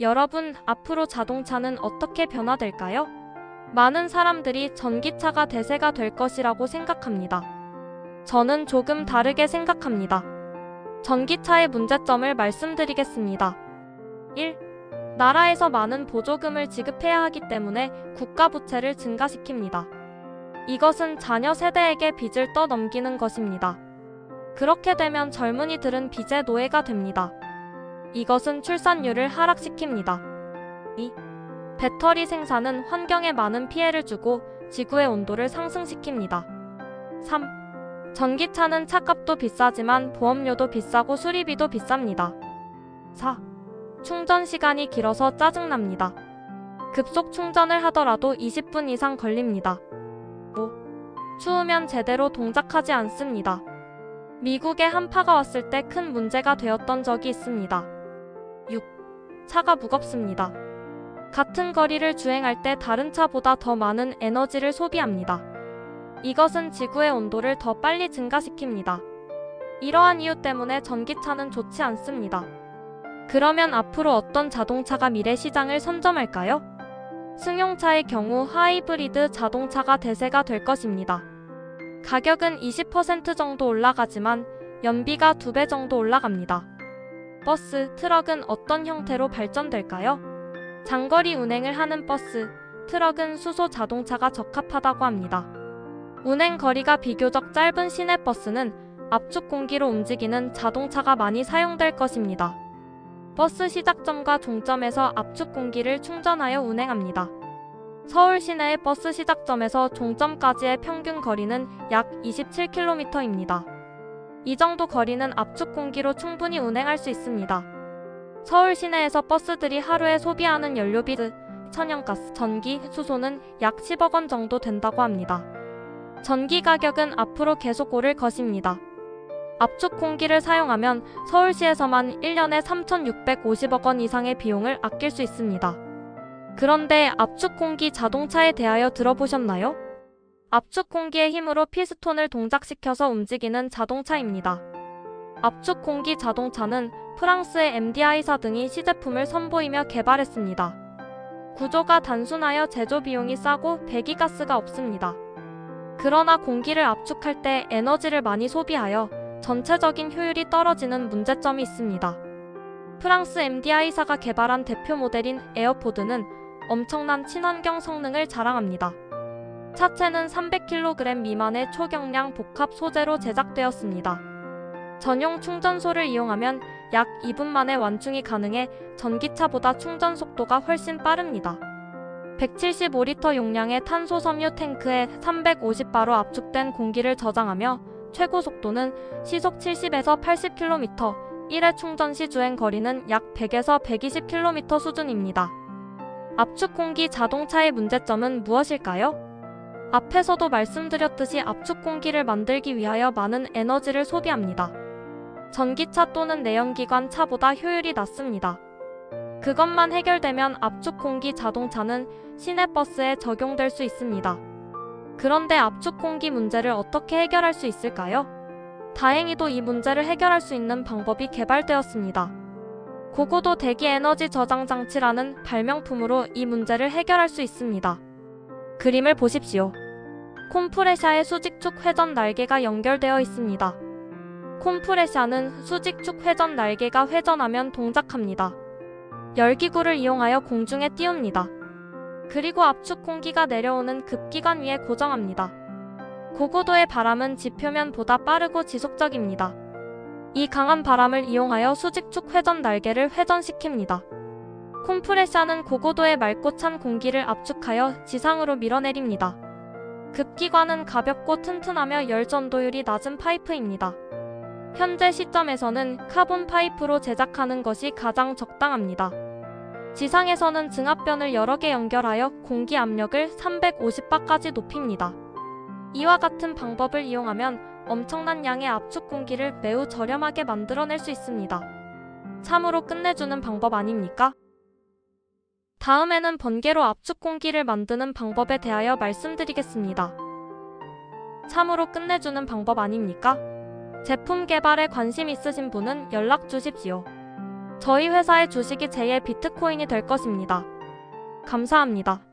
여러분, 앞으로 자동차는 어떻게 변화될까요? 많은 사람들이 전기차가 대세가 될 것이라고 생각합니다. 저는 조금 다르게 생각합니다. 전기차의 문제점을 말씀드리겠습니다. 1. 나라에서 많은 보조금을 지급해야 하기 때문에 국가 부채를 증가시킵니다. 이것은 자녀 세대에게 빚을 떠넘기는 것입니다. 그렇게 되면 젊은이들은 빚의 노예가 됩니다. 이것은 출산율을 하락시킵니다. 2. 배터리 생산은 환경에 많은 피해를 주고 지구의 온도를 상승시킵니다. 3. 전기차는 차값도 비싸지만 보험료도 비싸고 수리비도 비쌉니다. 4. 충전 시간이 길어서 짜증납니다. 급속 충전을 하더라도 20분 이상 걸립니다. 5. 추우면 제대로 동작하지 않습니다. 미국에 한파가 왔을 때 큰 문제가 되었던 적이 있습니다. 6. 차가 무겁습니다. 같은 거리를 주행할 때 다른 차보다 더 많은 에너지를 소비합니다. 이것은 지구의 온도를 더 빨리 증가시킵니다. 이러한 이유 때문에 전기차는 좋지 않습니다. 그러면 앞으로 어떤 자동차가 미래 시장을 선점할까요? 승용차의 경우 하이브리드 자동차가 대세가 될 것입니다. 가격은 20% 정도 올라가지만 연비가 2배 정도 올라갑니다. 버스, 트럭은 어떤 형태로 발전될까요? 장거리 운행을 하는 버스, 트럭은 수소 자동차가 적합하다고 합니다. 운행 거리가 비교적 짧은 시내버스는 압축 공기로 움직이는 자동차가 많이 사용될 것입니다. 버스 시작점과 종점에서 압축 공기를 충전하여 운행합니다. 서울 시내의 버스 시작점에서 종점까지의 평균 거리는 약 27km입니다. 이 정도 거리는 압축 공기로 충분히 운행할 수 있습니다. 서울 시내에서 버스들이 하루에 소비하는 연료비, 천연가스, 전기, 수소는 약 10억 원 정도 된다고 합니다. 전기 가격은 앞으로 계속 오를 것입니다. 압축 공기를 사용하면 서울시에서만 1년에 3,650억 원 이상의 비용을 아낄 수 있습니다. 그런데 압축 공기 자동차에 대하여 들어보셨나요? 압축 공기의 힘으로 피스톤을 동작시켜서 움직이는 자동차입니다. 압축 공기 자동차는 프랑스의 MDI사 등이 시제품을 선보이며 개발했습니다. 구조가 단순하여 제조 비용이 싸고 배기가스가 없습니다. 그러나 공기를 압축할 때 에너지를 많이 소비하여 전체적인 효율이 떨어지는 문제점이 있습니다. 프랑스 MDI사가 개발한 대표 모델인 에어포드는 엄청난 친환경 성능을 자랑합니다. 차체는 300kg 미만의 초경량 복합 소재로 제작되었습니다. 전용 충전소를 이용하면 약 2분 만에 완충이 가능해 전기차보다 충전 속도가 훨씬 빠릅니다. 175리터 용량의 탄소 섬유 탱크에 350바로 압축된 공기를 저장하며 최고 속도는 시속 70에서 80km, 1회 충전 시 주행 거리는 약 100에서 120km 수준입니다. 압축 공기 자동차의 문제점은 무엇일까요? 앞에서도 말씀드렸듯이 압축 공기를 만들기 위하여 많은 에너지를 소비합니다. 전기차 또는 내연기관 차보다 효율이 낮습니다. 그것만 해결되면 압축 공기 자동차는 시내버스에 적용될 수 있습니다. 그런데 압축 공기 문제를 어떻게 해결할 수 있을까요? 다행히도 이 문제를 해결할 수 있는 방법이 개발되었습니다. 고고도 대기 에너지 저장 장치라는 발명품으로 이 문제를 해결할 수 있습니다. 그림을 보십시오. 콤프레샤의 수직축 회전 날개가 연결되어 있습니다. 콤프레샤는 수직축 회전 날개가 회전하면 동작합니다. 열기구를 이용하여 공중에 띄웁니다. 그리고 압축 공기가 내려오는 급기관 위에 고정합니다. 고고도의 바람은 지표면보다 빠르고 지속적입니다. 이 강한 바람을 이용하여 수직축 회전 날개를 회전시킵니다. 콤프레샤는 고고도의 맑고 찬 공기를 압축하여 지상으로 밀어내립니다. 급기관은 가볍고 튼튼하며 열 전도율이 낮은 파이프입니다. 현재 시점에서는 카본 파이프로 제작하는 것이 가장 적당합니다. 지상에서는 증압변을 여러 개 연결하여 공기 압력을 350바까지 높입니다. 이와 같은 방법을 이용하면 엄청난 양의 압축 공기를 매우 저렴하게 만들어낼 수 있습니다. 참으로 끝내주는 방법 아닙니까? 다음에는 번개로 압축 공기를 만드는 방법에 대하여 말씀드리겠습니다. 참으로 끝내주는 방법 아닙니까? 제품 개발에 관심 있으신 분은 연락 주십시오. 저희 회사의 주식이 제2의 비트코인이 될 것입니다. 감사합니다.